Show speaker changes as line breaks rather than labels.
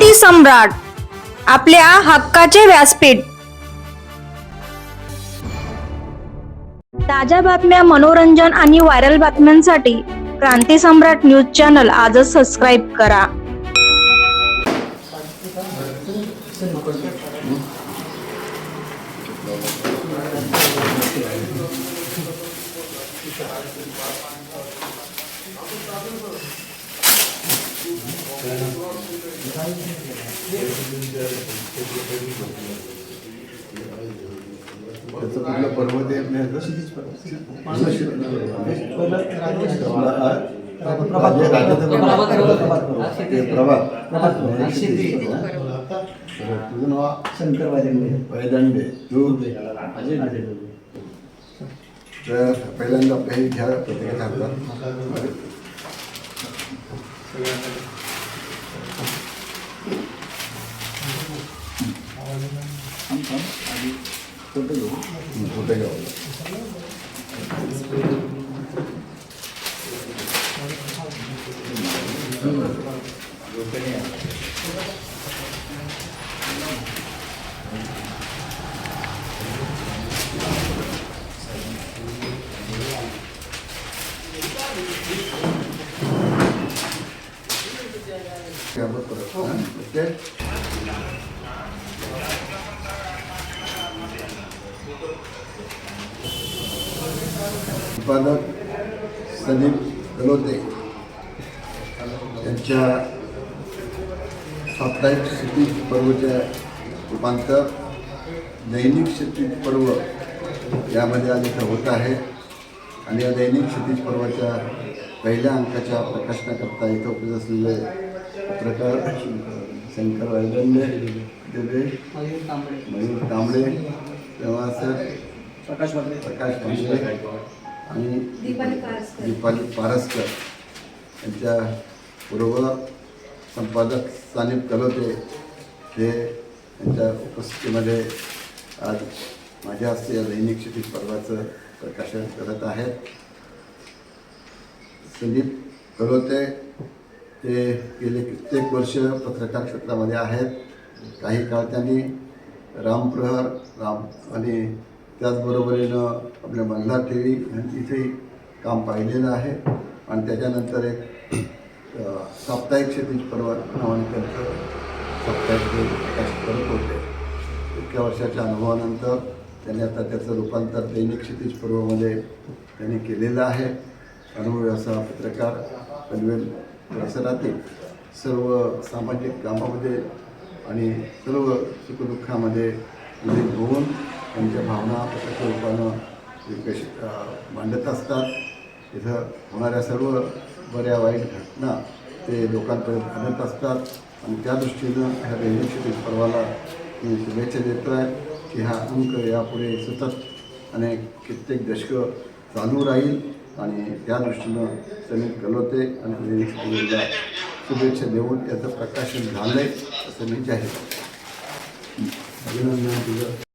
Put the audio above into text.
क्रांती सम्राट आपल्या हक्काचे व्यासपीठ. ताज्या बातम्या मनोरंजन आणि व्हायरल बातम्यांसाठी क्रांती सम्राट न्यूज चॅनल आजच सबस्क्राईब करा.
त्याचं कुठला पर्व ते आपल्या तुझं नाव
शंकर
वैदंडे तू तर पहिल्यांदा आपल्या हे घ्या प्रत्येकाच्या हातात
തൊട്ട് തൊട്ടേക്ക്
Yeah, but for the phone, okay? उत्पादक सलीम गलोते यांच्या साप्ताहिक शेती पर्वच्या रूपांतर दैनिक शेती पर्व यामध्ये आज इथं होत आहे. आणि या दैनिक क्षितिज पर्वाच्या पहिल्या अंकाच्या प्रकाशनाकरता इथं उपस्थित असलेले पत्रकार शंकर देवे
मयूर तांबडे
मयूर कांबळे तेव्हा सर
प्रकाश
प्रकाश आणि दीपाली पारसकर. यांच्या बरोबर संपादक सानिप कलोते हे यांच्या उपस्थितीमध्ये आज माझ्या हस्ते या दैनिक क्षितिज पर्वाचं प्रकाशन करत आहेत. संदीप कलोते ते गेले कित्येक वर्ष पत्रकार क्षेत्रामध्ये आहेत. काही काळ त्यांनी रामप्रहार राम आणि त्याचबरोबरीनं आपल्या मल्हार टी यांचीही काम पाहिलेलं आहे. आणि त्याच्यानंतर एक साप्ताहिक क्षितिज पर्व नावाने त्यांचं साप्ताहिक ते प्रकाशित करत होते. इतक्या वर्षाच्या अनुभवानंतर त्यांनी आता त्याचं रूपांतर दैनिक क्षितिज पर्वामध्ये त्यांनी केलेलं आहे. अनुभवी असा पत्रकार पनवेल परिसरातील सर्व सामाजिक कामामध्ये आणि सर्व सुखदुःखामध्ये होऊन त्यांच्या भावना प्रत्यक्ष रूपानं विकश मांडत असतात. इथं होणाऱ्या सर्व बऱ्या वाईट घटना ते लोकांपर्यंत आणत असतात. आणि त्या दृष्टीनं ह्या रेल्वे पर्वाला मी शुभेच्छा देतो आहे की हा अंक यापुढे सतत आणि कित्येक दशकं चालू राहील. आणि त्या दृष्टीनं समीर कलवते आणि रेल्वेला शुभेच्छा देऊन याचं प्रकाशन झालं आहे असं मी जाहीर अभिनंदन तुझं.